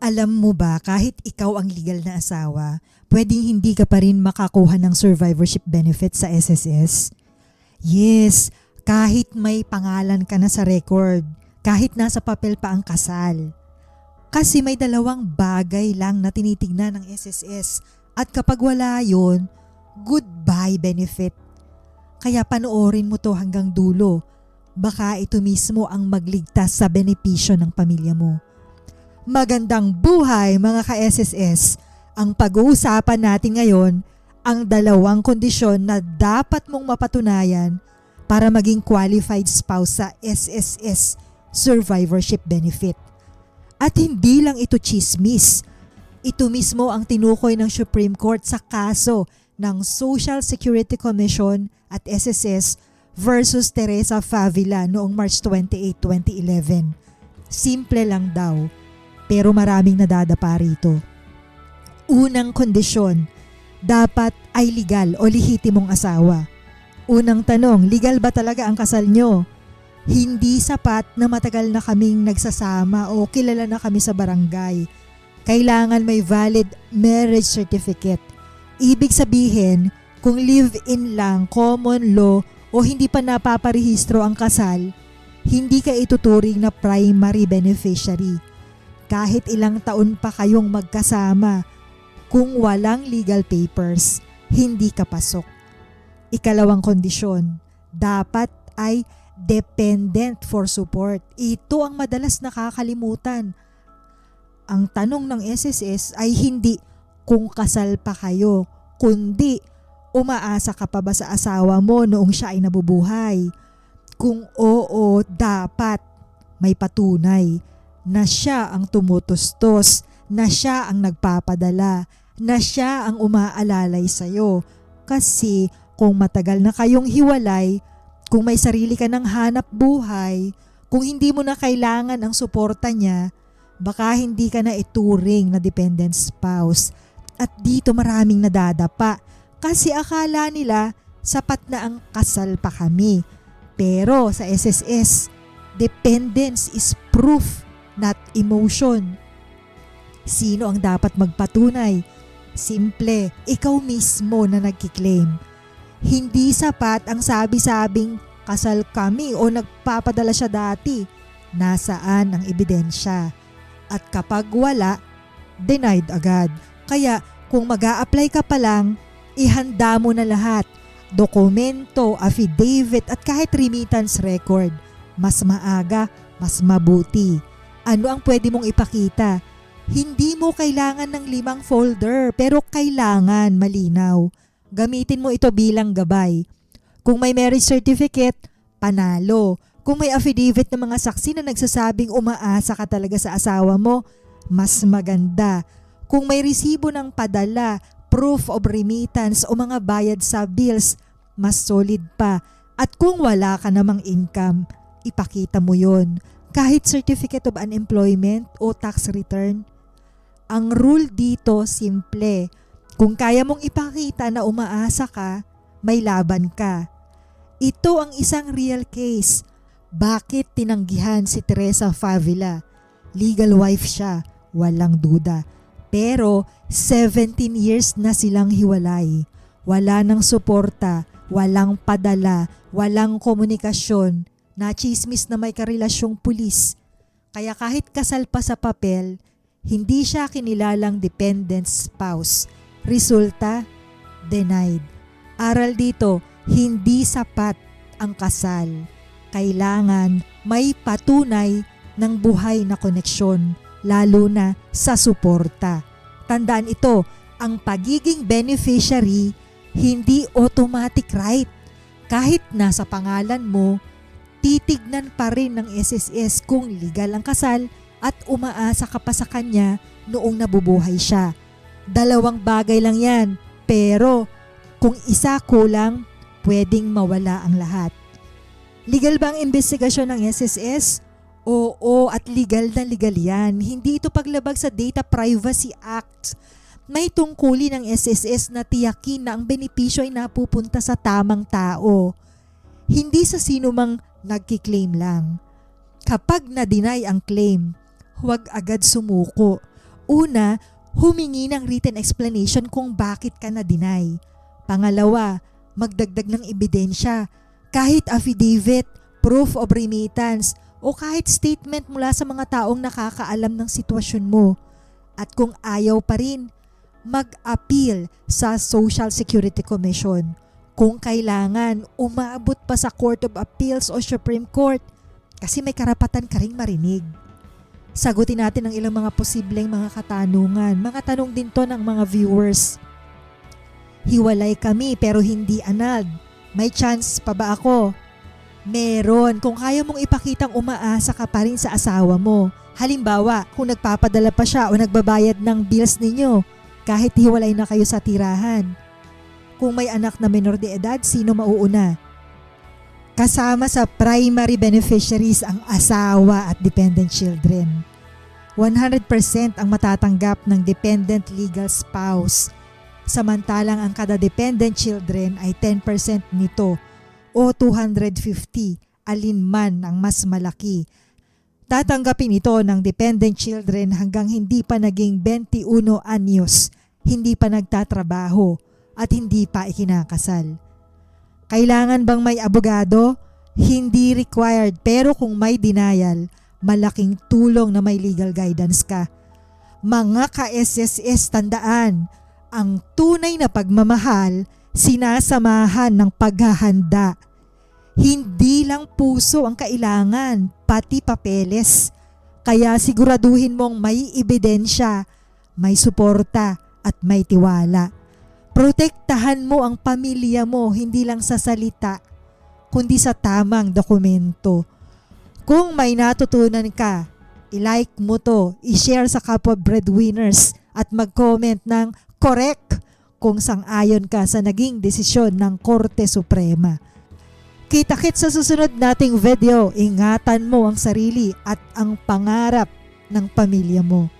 Alam mo ba, kahit ikaw ang legal na asawa, pwedeng hindi ka pa rin makakuha ng survivorship benefit sa SSS? Yes, kahit may pangalan ka na sa record, kahit nasa papel pa ang kasal. Kasi may dalawang bagay lang na tinitignan ng SSS at kapag wala yon, goodbye benefit. Kaya panoorin mo to hanggang dulo. Baka ito mismo ang magligtas sa benepisyo ng pamilya mo. Magandang buhay mga ka-SSS! Ang pag-uusapan natin ngayon ang dalawang kondisyon na dapat mong mapatunayan para maging qualified spouse sa SSS survivorship benefit. At hindi lang ito chismis. Ito mismo ang tinukoy ng Supreme Court sa kaso ng Social Security Commission at SSS versus Teresa Favila noong March 28, 2011. Simple lang daw, pero maraming nadadapa rito. Unang kondisyon, dapat ay legal o lihitimong asawa. Unang tanong, legal ba talaga ang kasal nyo? Hindi sapat na matagal na kaming nagsasama o kilala na kami sa barangay. Kailangan may valid marriage certificate. Ibig sabihin, kung live-in lang, common law o hindi pa napaparehistro ang kasal, hindi ka ituturing na primary beneficiary. Kahit ilang taon pa kayong magkasama, kung walang legal papers, hindi ka pasok. Ikalawang kondisyon, dapat ay dependent for support. Ito ang madalas nakakalimutan. Ang tanong ng SSS ay hindi kung kasal pa kayo, kundi umaasa ka pa ba sa asawa mo noong siya ay nabubuhay? Kung oo, dapat may patunay na siya ang tumutustos, na siya ang nagpapadala, na siya ang umaalalay sa'yo. Kasi kung matagal na kayong hiwalay, kung may sarili ka ng hanap buhay, kung hindi mo na kailangan ang suporta niya, baka hindi ka na ituring na dependent spouse. At dito maraming nadadapa kasi akala nila sapat na ang kasal pa kami. Pero sa SSS, dependence is proof, not emotion. Sino ang dapat magpatunay? Simple, ikaw mismo na nagkiklaim. Hindi sapat ang sabi-sabing kasal kami o nagpapadala siya dati. Nasaan ang ebidensya? At kapag wala, denied agad. Kaya kung mag apply ka pa lang, ihanda mo na lahat. Dokumento, affidavit at kahit remittance record. Mas maaga, mas mabuti. Ano ang pwede mong ipakita? Hindi mo kailangan ng limang folder pero kailangan malinaw. Gamitin mo ito bilang gabay. Kung may marriage certificate, panalo. Kung may affidavit ng mga saksi na nagsasabing umaasa ka talaga sa asawa mo, mas maganda. Kung may resibo ng padala, proof of remittance o mga bayad sa bills, mas solid pa. At kung wala ka namang income, ipakita mo yon kahit certificate of unemployment o tax return. Ang rule dito simple. Kung kaya mong ipakita na umaasa ka, may laban ka. Ito ang isang real case. Bakit tinanggihan si Teresa Favila? Legal wife siya, walang duda. Pero 17 years na silang hiwalay. Wala nang suporta, walang padala, walang komunikasyon, nachismis na may karelasyong pulis. Kaya kahit kasal pa sa papel, hindi siya kinilalang dependent spouse. Resulta, denied. Aral dito, hindi sapat ang kasal. Kailangan may patunay ng buhay na koneksyon, lalo na sa suporta. Tandaan ito, ang pagiging beneficiary hindi automatic right. Kahit nasa pangalan mo, titignan pa rin ng SSS kung legal ang kasal at umaasa ka pa sa kanya noong nabubuhay siya. Dalawang bagay lang yan, pero kung isa kulang, pwedeng mawala ang lahat. Legal ba ang investigasyon ng SSS? Oo, at legal na legal yan. Hindi ito paglabag sa Data Privacy Act. May tungkulin ng SSS na tiyakin na ang benepisyo ay napupunta sa tamang tao. Hindi sa sino mang nagkiklaim lang. Kapag na-deny ang claim, huwag agad sumuko. Una, humingi ng written explanation kung bakit ka na-deny. Pangalawa, magdagdag ng ebidensya, kahit affidavit, proof of remittance, o kahit statement mula sa mga taong nakakaalam ng sitwasyon mo. At kung ayaw pa rin, mag-appeal sa Social Security Commission. Kung kailangan, umabot pa sa Court of Appeals o Supreme Court kasi may karapatan ka ring marinig. Sagutin natin ang ilang mga posibleng mga katanungan. Mga tanong din to ng mga viewers. Hiwalay kami pero hindi anal. May chance pa ba ako? Meron. Kung kaya mong ipakitang umaasa ka pa rin sa asawa mo. Halimbawa, kung nagpapadala pa siya o nagbabayad ng bills ninyo, kahit hiwalay na kayo sa tirahan. Kung may anak na menor de edad, sino mauuna? Kasama sa primary beneficiaries ang asawa at dependent children. 100% ang matatanggap ng dependent legal spouse. Samantalang ang kada dependent children ay 10% nito o 250 alin man ang mas malaki. Tatanggapin ito ng dependent children hanggang hindi pa naging 21 anyos, hindi pa nagtatrabaho at hindi pa ikinakasal. Kailangan bang may abogado? Hindi required pero kung may denial, malaking tulong na may legal guidance ka. Mga ka-SSS tandaan, ang tunay na pagmamahal sinasamahan ng paghahanda. Hindi lang puso ang kailangan, pati papeles. Kaya siguraduhin mong may ebidensya, may suporta at may tiwala. Protektahan mo ang pamilya mo hindi lang sa salita, kundi sa tamang dokumento. Kung may natutunan ka, i-like mo to, i-share sa kapwa breadwinners at mag-comment ng correct kung sang-ayon ka sa naging desisyon ng Korte Suprema. Kita-kit sa susunod nating video, ingatan mo ang sarili at ang pangarap ng pamilya mo.